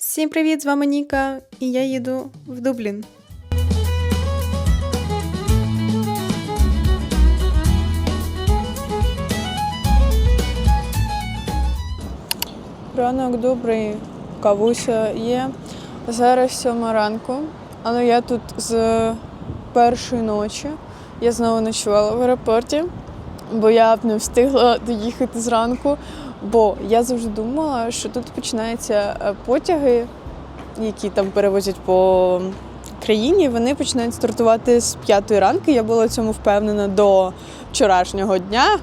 Всім привіт! З вами Ніка, і я їду в Дублін. Ранок добрий, кавуся є. Зараз сьома ранку, але я тут з першої ночі. Я знову ночувала в аеропорті, бо я б не встигла доїхати зранку. Бо я завжди думала, що тут починаються е, потяги, які там перевозять по країні, вони починають стартувати з п'ятої ранку. Я була цьому впевнена до вчорашнього дня,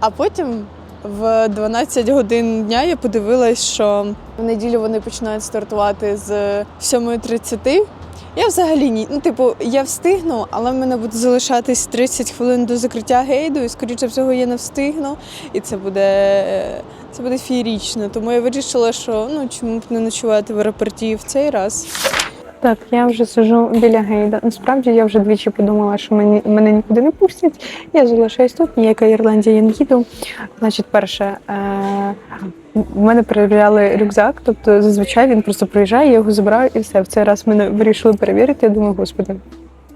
а потім в 12 годин дня я подивилась, що в неділю вони починають стартувати з 7.30. Я взагалі ні. Ну, типу, я встигну, але в мене буде залишатись 30 хвилин до закриття гейду, і скоріше всього я не встигну. І це буде, е, це буде фієрічно. Тому я вирішила, що ну чому б не ночувати в аеропорті в цей раз. Так, я вже сижу біля гейда. Насправді я вже двічі подумала, що мені, мене нікуди не пустять. Я залишаюсь тут, ніяка Ірландія не їду. Значить, перше, е- в мене перевіряли рюкзак, тобто зазвичай він просто приїжджає, я його забираю і все. В цей раз мене вирішили перевірити. Я думаю, господи,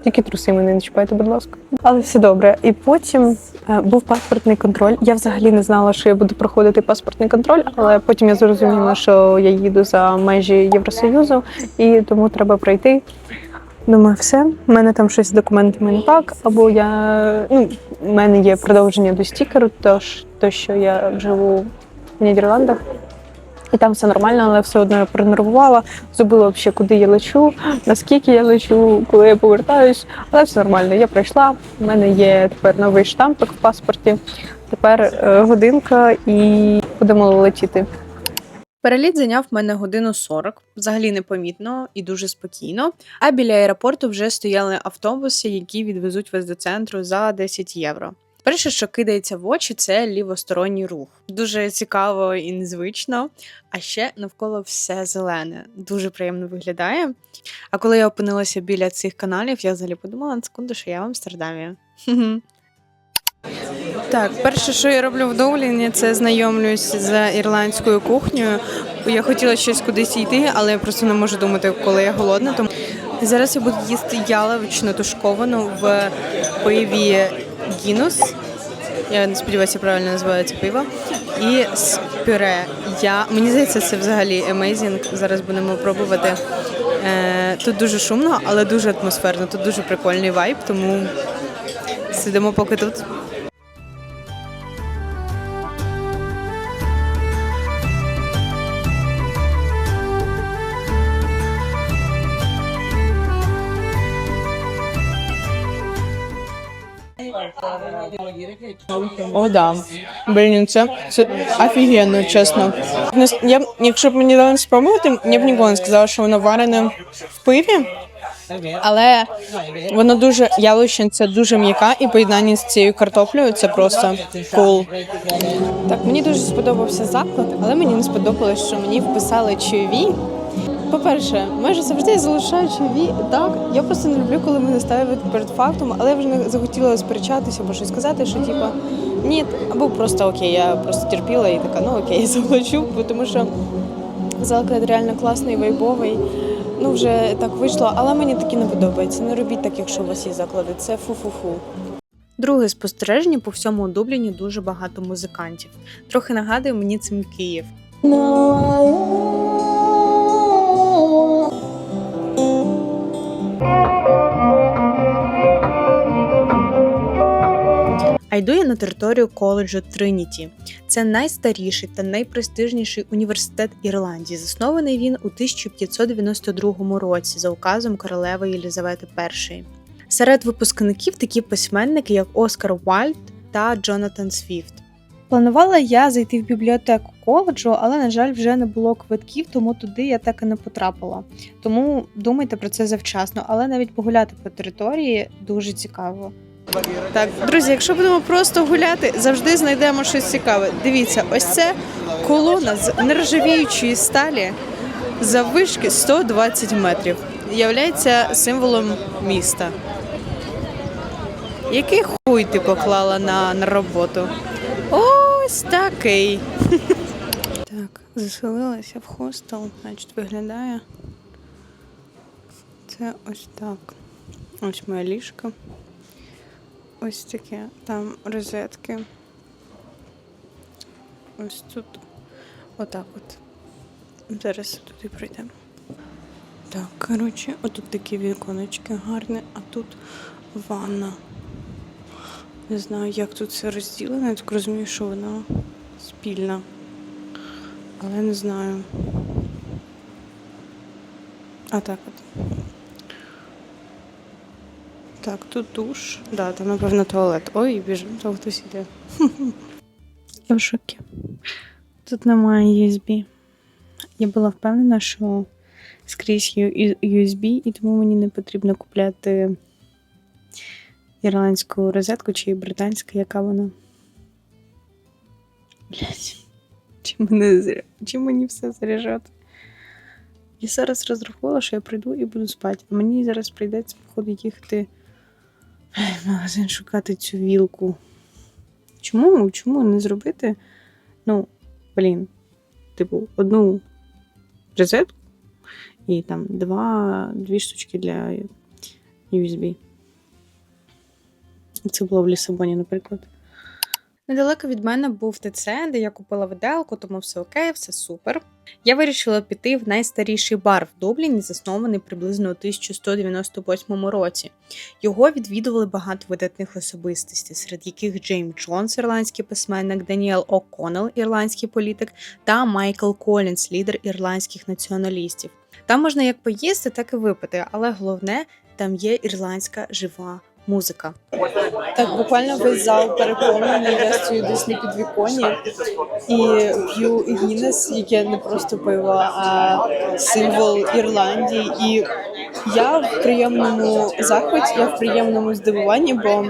тільки труси мене не чіпайте, будь ласка. Але все добре. І потім е, був паспортний контроль. Я взагалі не знала, що я буду проходити паспортний контроль, але потім я зрозуміла, що я їду за межі Євросоюзу, і тому треба пройти. Думаю, все, в мене там щось з документами не так, або я ну, в мене є продовження до стікеру, тож то, що я живу в Нідерландах. І там все нормально, але все одно я пронервувала, забула взагалі, куди я лечу, наскільки я лечу, коли я повертаюсь. Але все нормально. Я пройшла. У мене є тепер новий штампик в паспорті. Тепер е, годинка і будемо летіти. Переліт зайняв мене годину 40, взагалі непомітно і дуже спокійно. А біля аеропорту вже стояли автобуси, які відвезуть вас до центру за 10 євро. Перше, що кидається в очі, це лівосторонній рух. Дуже цікаво і незвично. А ще навколо все зелене, дуже приємно виглядає. А коли я опинилася біля цих каналів, я взагалі подумала на секунду, що я в Амстердамі. Так, перше, що я роблю в Дубліні, це знайомлюсь з ірландською кухнею. Я хотіла щось кудись йти, але я просто не можу думати, коли я голодна. Тому зараз я буду їсти яловичну тушковану в пиві Гінус. Я не сподіваюся, правильно називається пиво. І з пюре. Я, мені здається, це взагалі amazing. Зараз будемо пробувати. Е, тут дуже шумно, але дуже атмосферно. Тут дуже прикольний вайб, тому сидимо поки тут. О, да. Блін, це, це офігенно, чесно. Я, якщо б мені дали спробувати, я б ніколи не сказала, що воно варене в пиві. Але воно дуже яловичне, дуже м'яка, і поєднання з цією картоплею це просто кул. Так, мені дуже сподобався заклад, але мені не сподобалось, що мені вписали чайові. По-перше, майже завжди я залишаю чайові. Так, я просто не люблю, коли мене ставлять перед фактом, але я вже не захотіла сперечатися або щось сказати, що типа ні, або просто окей, я просто терпіла і така, ну окей, заплачу, бо тому що заклад реально класний, вайбовий. Ну, вже так вийшло, але мені таки не подобається. Не робіть так, якщо у вас є заклади. Це фу-фу-фу. Друге спостереження по всьому Дубліні дуже багато музикантів. Трохи нагадує мені цим Київ. А йду я на територію коледжу Триніті. Це найстаріший та найпрестижніший університет Ірландії. Заснований він у 1592 році за указом королеви Єлізавети І. Серед випускників такі письменники, як Оскар Вальд та Джонатан Свіфт. Планувала я зайти в бібліотеку коледжу, але, на жаль, вже не було квитків, тому туди я так і не потрапила. Тому думайте про це завчасно, але навіть погуляти по території дуже цікаво. Так, друзі, якщо будемо просто гуляти, завжди знайдемо щось цікаве. Дивіться, ось це колона з нержавіючої сталі заввишки 120 метрів. Являється символом міста. Який хуй ти поклала на, на роботу? Ось такий. Так, заселилася в хостел, значить, виглядає. Це ось так. Ось моя ліжка. Ось таке. Там розетки. Ось тут. Отак от. Зараз туди пройдемо. Так, коротше, отут такі віконечки гарні, а тут ванна. Не знаю, як тут все розділено. Я так розумію, що вона спільна. Але не знаю. А так от. Так, тут душ. Да, там, напевно, туалет. Ой, біжимо, там хтось іде. Я в шокі. Тут немає USB. Я була впевнена, що скрізь USB, і тому мені не потрібно купляти ірландську розетку чи британську, яка вона. Блять. Чи, мене, чи мені все заряджати? Я зараз розрахувала, що я прийду і буду спати. А мені зараз прийдеться, походу, їхати магазин шукати цю вілку. Чому? Чому не зробити? Ну, блін, типу, одну розетку і там два, дві штучки для USB. Це було в Лісабоні, наприклад. Недалеко від мене був ТЦ, де я купила виделку, тому все окей, все супер. Я вирішила піти в найстаріший бар в Дубліні, заснований приблизно у 1198 році. Його відвідували багато видатних особистостей, серед яких Джейм Джонс, ірландський письменник, Даніел О'Коннелл, ірландський політик, та Майкл Колінс, лідер ірландських націоналістів. Там можна як поїсти, так і випити, але головне там є ірландська жива музика. Так, буквально весь зал переповнений, я стою десь на підвіконі і п'ю Гіннес, яке не просто пиво, а символ Ірландії. І я в приємному захваті, я в приємному здивуванні, бо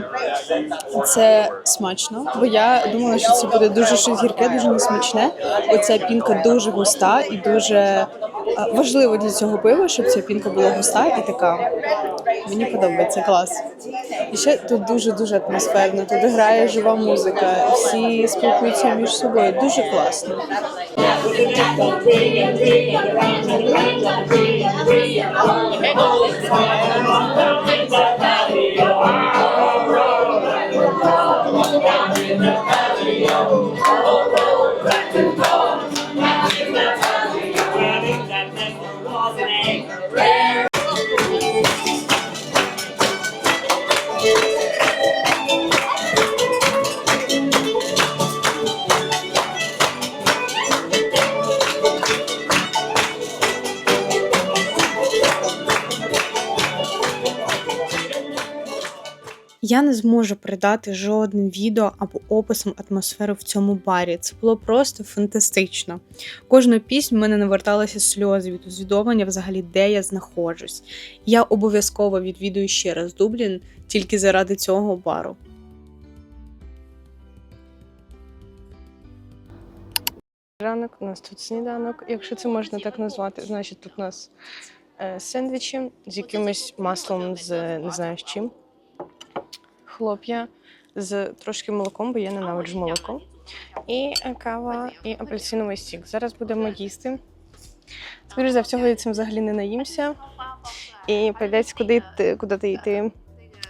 це смачно. Бо я думала, що це буде дуже щось гірке, дуже несмачне. Бо ця пінка дуже густа і дуже е, важливо для цього пива, щоб ця пінка була густа і така. Мені подобається клас. І ще тут дуже дуже атмосферно. Тут грає жива музика, всі спілкуються між собою. Дуже класно. with the top of three and three and round and round and three and three and round and round and round and round and round Я не зможу передати жодним відео або описом атмосферу в цьому барі. Це було просто фантастично. Кожну пісню в мене наверталися сльози від усвідомлення взагалі, де я знаходжусь. Я обов'язково відвідую ще раз Дублін тільки заради цього бару. Ранок, у нас тут сніданок, якщо це можна так назвати, значить тут у нас е, сендвічі з якимось маслом з не знаю з чим. Хлоп'я з трошки молоком, бо я ненавиджу молоко. І кава, і апельсиновий сік. Зараз будемо їсти. Скоріше за всього, я цим взагалі не наїмся. І прийдеться куди йти, куди йти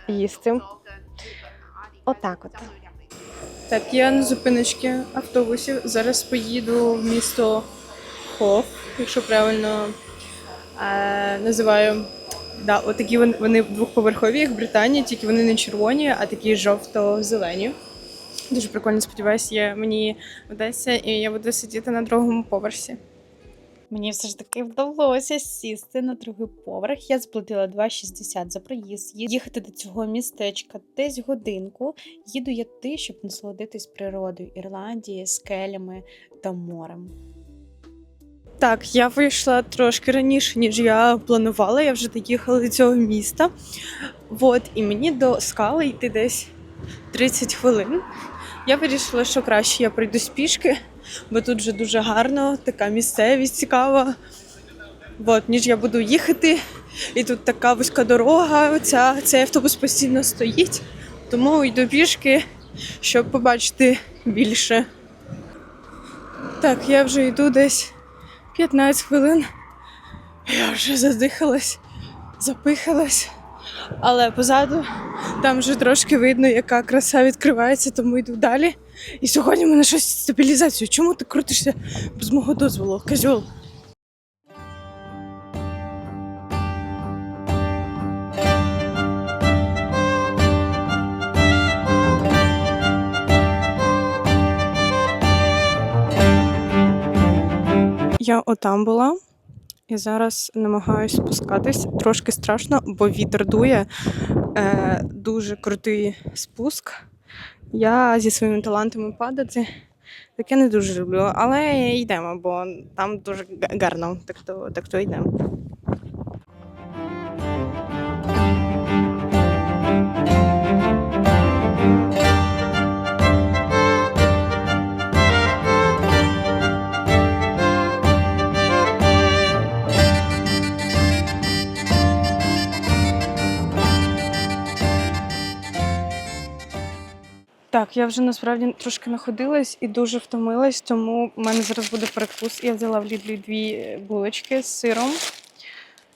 їсти. Отак от. Так, я на зупиночці автобусів. Зараз поїду в місто Хоф, якщо правильно е, називаю. Да, отакі вони, вони двохповерхові, як в Британії, тільки вони не червоні, а такі жовто-зелені. Дуже прикольно, сподіваюся, мені вдасться, і я буду сидіти на другому поверсі. Мені все ж таки вдалося сісти на другий поверх. Я заплатила 2,60 за проїзд. Їхати до цього містечка десь годинку. Їду я туди, щоб насолодитись природою Ірландії, скелями та морем. Так, я вийшла трошки раніше, ніж я планувала. Я вже доїхала до цього міста. От, і мені до скали йти десь 30 хвилин. Я вирішила, що краще я пройду пішки, бо тут вже дуже гарно, така місцевість цікава. От, ніж я буду їхати, і тут така вузька дорога, оця, цей автобус постійно стоїть. Тому йду пішки, щоб побачити більше. Так, я вже йду десь 15 хвилин. Я вже задихалась, запихалась. Але позаду там вже трошки видно, яка краса відкривається, тому йду далі. І сьогодні ми мене щось стабілізацію. Чому ти крутишся без мого дозволу? Козьол. Я отам була. І зараз намагаюся спускатись. Трошки страшно, бо вітер дує. Е, дуже крутий спуск. Я зі своїми талантами падати таке не дуже люблю, але йдемо, бо там дуже га- гарно, так то, так то йдемо. Так, я вже насправді трошки находилась і дуже втомилась, тому в мене зараз буде перекус. Я взяла в Лідлі дві булочки з сиром,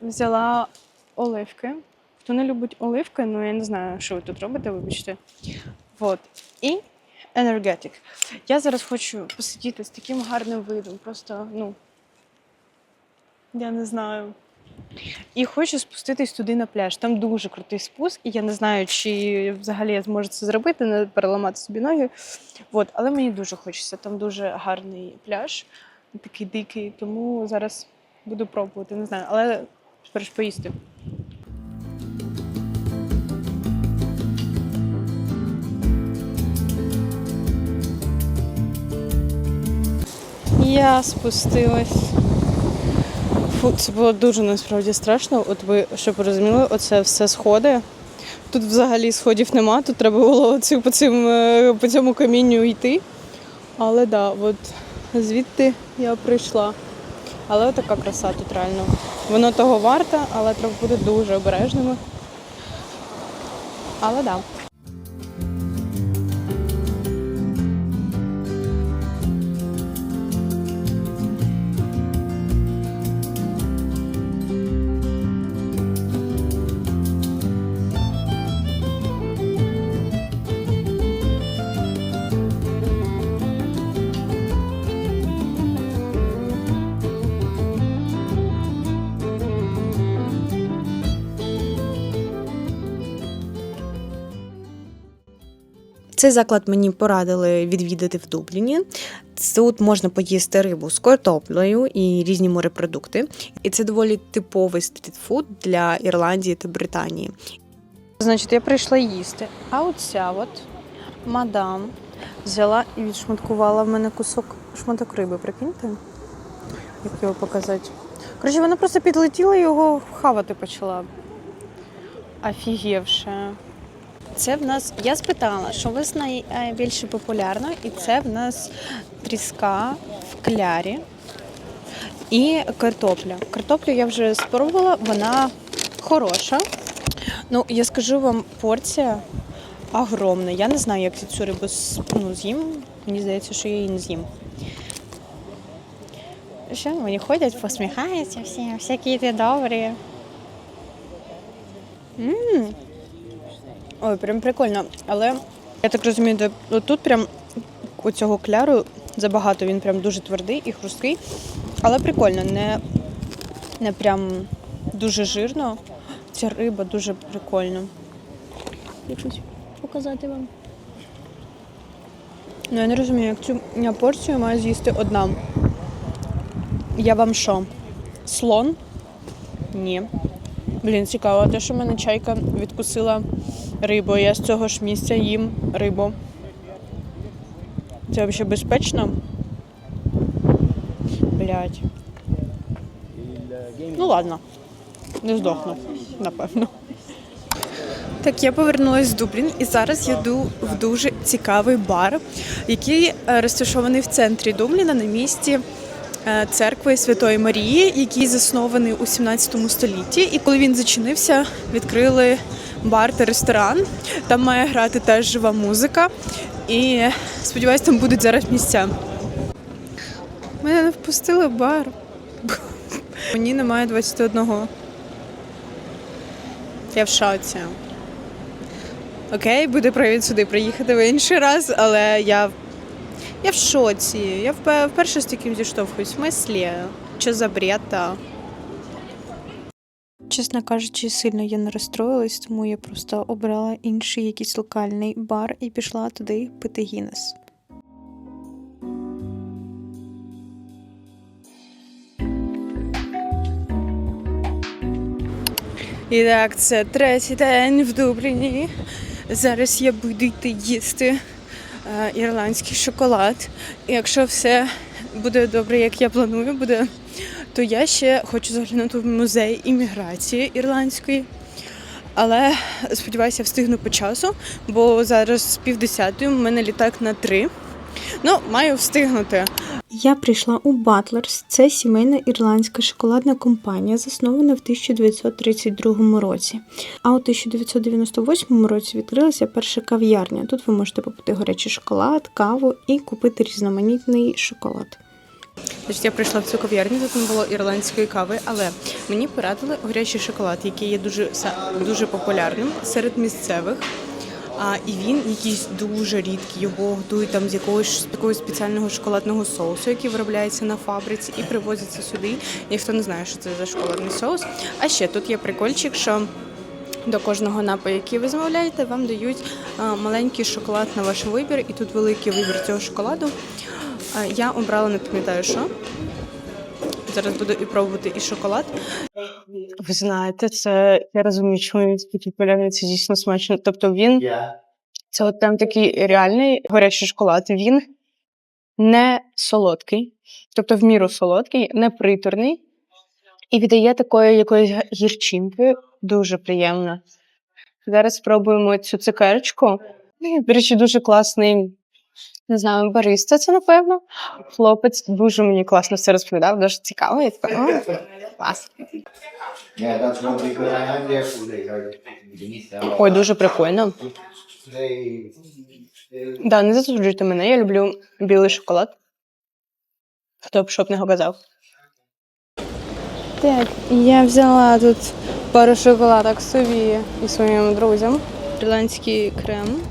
взяла оливки. Хто не любить оливки, ну я не знаю, що ви тут робите, вибачте. Вот. І енергетик. Я зараз хочу посидіти з таким гарним видом. Просто, ну. Я не знаю. І хочу спуститись туди на пляж. Там дуже крутий спуск, і я не знаю, чи взагалі я зможу це зробити, не переламати собі ноги. От, але мені дуже хочеться. Там дуже гарний пляж, такий дикий, тому зараз буду пробувати, не знаю, але спершу поїсти. Я спустилась. Фу, це було дуже насправді страшно. От ви щоб розуміли, оце все сходи. Тут взагалі сходів нема, тут треба було оцю, по, цим, е, по цьому камінню йти. Але да, от звідти я прийшла. Але така краса тут реально. Воно того варте, але треба бути дуже обережними. Але. Да. Цей заклад мені порадили відвідати в Дубліні. Тут можна поїсти рибу з картоплею і різні морепродукти. І це доволі типовий стрітфуд для Ірландії та Британії. Значить, я прийшла їсти. А оця от мадам взяла і відшматкувала в мене кусок шматок риби. Прикиньте, як його показати. Коротше, вона просто підлетіла і його хавати почала. Офігівше. Це в нас. Я спитала, що вас найбільше популярно, і це в нас тріска в клярі і картопля. Картоплю я вже спробувала, вона хороша. Ну, я скажу вам, порція огромна. Я не знаю, як я цю рибу ну, з'їм. Мені здається, що я її не з'їм. Що вони ходять, посміхаються всі, всякі ти добрі. М. Ой, прям прикольно. Але я так розумію, де тут прям у цього кляру забагато, він прям дуже твердий і хрусткий. Але прикольно, не, не прям дуже жирно. Ця риба дуже прикольна. Якось показати вам. Ну, я не розумію, як цю я порцію маю з'їсти одна. Я вам що? Слон? Ні. Блін, цікаво, те, що мене чайка відкусила рибу. Я з цього ж місця їм рибу. Це взагалі безпечно? Блять. Ну ладно. Не здохну, напевно. Так, я повернулася з Дублін і зараз йду в дуже цікавий бар, який е, розташований в центрі Дубліна на місці церкви Святої Марії, який заснований у 17 столітті. І коли він зачинився, відкрили бар та ресторан. Там має грати теж жива музика. І сподіваюсь, там будуть зараз місця. Мене не впустили бар. Мені немає 21. Я в шоці. Окей, буде привід сюди приїхати в інший раз, але я. Я в шоці. Я вперше з таким зіштовхуюсь. В смислі? Що за бред? та? Чесно кажучи, сильно я не розстроїлась, тому я просто обрала інший якийсь локальний бар і пішла туди пити Гіннес. І так, це третій день в Дубліні. Зараз я буду йти їсти ірландський шоколад. І якщо все буде добре, як я планую, буде, то я ще хочу заглянути в музей імміграції ірландської. Але сподіваюся, встигну по часу, бо зараз півдесятої, у мене літак на три. Ну, маю встигнути. Я прийшла у Батлерс. Це сімейна ірландська шоколадна компанія, заснована в 1932 році. А у 1998 році відкрилася перша кав'ярня. Тут ви можете попити гарячий шоколад, каву і купити різноманітний шоколад. Значить, я прийшла в цю кав'ярню, тут не було ірландської кави, але мені порадили гарячий шоколад, який є дуже дуже популярним серед місцевих. А, і він якийсь дуже рідкий. Його готують там з якогось такого спеціального шоколадного соусу, який виробляється на фабриці, і привозиться сюди. Ніхто не знає, що це за шоколадний соус. А ще тут є прикольчик, що до кожного напою, який ви замовляєте, вам дають маленький шоколад на ваш вибір, і тут великий вибір цього шоколаду. Я обрала, не пам'ятаю, що. Зараз буду і пробувати і шоколад. Ви знаєте, це я розумію, чому він такий популярний, це дійсно смачно. Тобто він це от прям такий реальний гарячий шоколад. Він не солодкий, тобто в міру солодкий, не приторний і віддає такої якоїсь га- гірчинки. Дуже приємно. Зараз спробуємо цю цукерочку. Ну, До речі, дуже класний. Не знаю, бариста це напевно. Хлопець дуже мені класно все розповідав, дуже цікаво. Я така, «О, клас. Yeah, that's one thing that I have there for later. Ой, дуже прикольно. They, Да, не засуджуйте мене, я люблю білий шоколад. Хто б щоб не казав. Так, я взяла тут пару шоколадок собі і своїм друзям. Ірландський крем,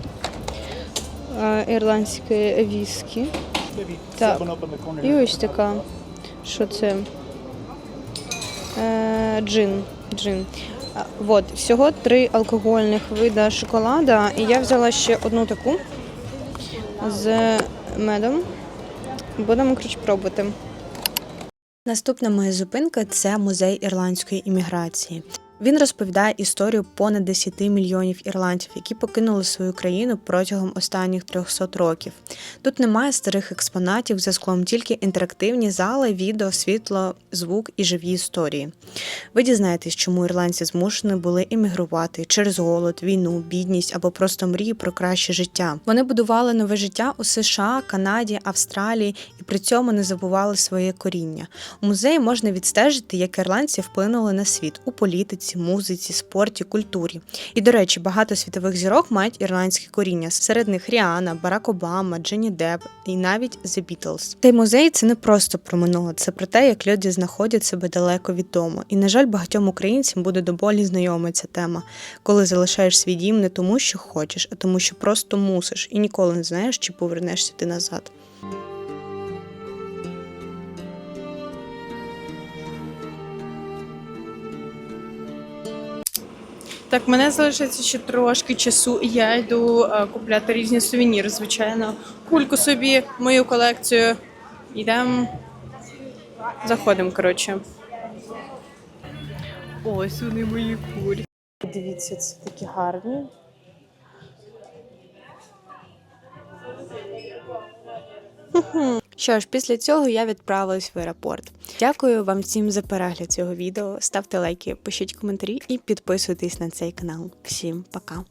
ірландське віскі. Так. І ось така. Що це? Е, джин. джин. Вот, всього три алкогольних вида шоколада. І я взяла ще одну таку з медом. Будемо коротше, пробувати. Наступна моя зупинка це музей ірландської імміграції. Він розповідає історію понад 10 мільйонів ірландців, які покинули свою країну протягом останніх 300 років. Тут немає старих експонатів за склом, тільки інтерактивні зали, відео, світло, звук і живі історії. Ви дізнаєтесь, чому ірландці змушені були іммігрувати через голод, війну, бідність або просто мрії про краще життя. Вони будували нове життя у США, Канаді, Австралії і при цьому не забували своє коріння. У музеї можна відстежити, як ірландці вплинули на світ у політиці, музиці, спорті, культурі. І, до речі, багато світових зірок мають ірландське коріння. Серед них Ріана, Барак Обама, Дженні Депп і навіть The Beatles. Цей музей це не просто про минуле, це про те, як люди знаходять себе далеко від дому. І, на жаль, багатьом українцям буде до болі знайома ця тема, коли залишаєш свій дім не тому, що хочеш, а тому, що просто мусиш, і ніколи не знаєш, чи повернешся ти назад. Так, мене залишається ще трошки часу, і я йду е, купляти різні сувеніри, звичайно. Кульку собі, мою колекцію. Йдемо. Заходимо, коротше. Ось вони мої кулі. Дивіться, це такі гарні. Що ж, після цього я відправилась в аеропорт. Дякую вам всім за перегляд цього відео. Ставте лайки, пишіть коментарі і підписуйтесь на цей канал. Всім пока!